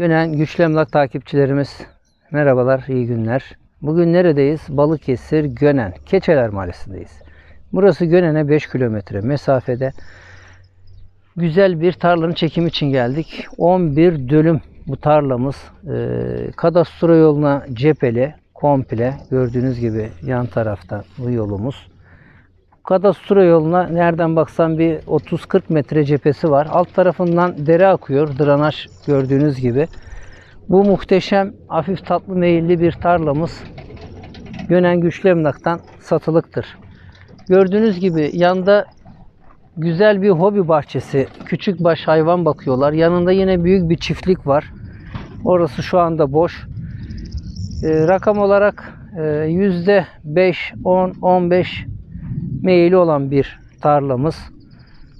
Gönen Güçlü Emlak takipçilerimiz merhabalar, iyi günler. Bugün neredeyiz? Balıkesir Gönen, Keçeler Mahallesi'ndeyiz. Burası Gönen'e 5 kilometre mesafede. Güzel bir tarlanın çekimi için geldik. 11 dönüm bu tarlamız. Ee, kadastro yoluna cepheli, komple gördüğünüz gibi yan tarafta bu yolumuz. Kadastro yoluna nereden baksan bir 30-40 metre cephesi var. Alt tarafından dere akıyor. Dranaj gördüğünüz gibi. Bu muhteşem hafif tatlı meyilli bir tarlamız Gönen Güçlü Emlak'tan satılıktır. Gördüğünüz gibi yanda güzel bir hobi bahçesi. Küçük baş hayvan bakıyorlar. Yanında yine büyük bir çiftlik var. Orası şu anda boş. Ee, rakam olarak e, yüzde 5, 10, 15 meyili olan bir tarlamız.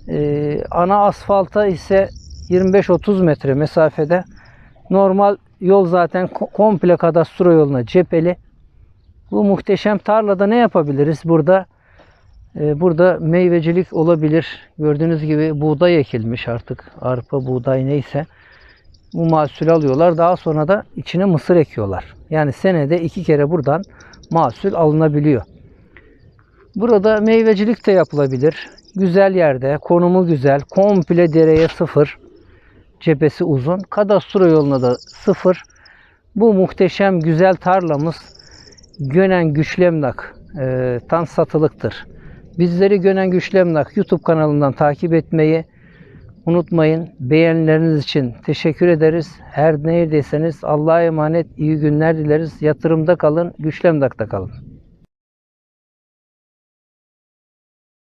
Ee, ana asfalta ise 25-30 metre mesafede. Normal yol zaten ko- komple kadastro yoluna cepheli. Bu muhteşem tarlada ne yapabiliriz? Burada e, burada meyvecilik olabilir. Gördüğünüz gibi buğday ekilmiş artık. Arpa, buğday neyse. Bu mahsulü alıyorlar. Daha sonra da içine mısır ekiyorlar. Yani senede iki kere buradan mahsul alınabiliyor. Burada meyvecilik de yapılabilir. Güzel yerde, konumu güzel, komple dereye sıfır, cephesi uzun, kadastro yoluna da sıfır. Bu muhteşem güzel tarlamız Gönen Güçlü Emlak e, tan satılıktır. Bizleri Gönen Güçlü Emlak YouTube kanalından takip etmeyi unutmayın. Beğenileriniz için teşekkür ederiz. Her neredeyseniz Allah'a emanet iyi günler dileriz. Yatırımda kalın, Güçlü Emlak'ta kalın.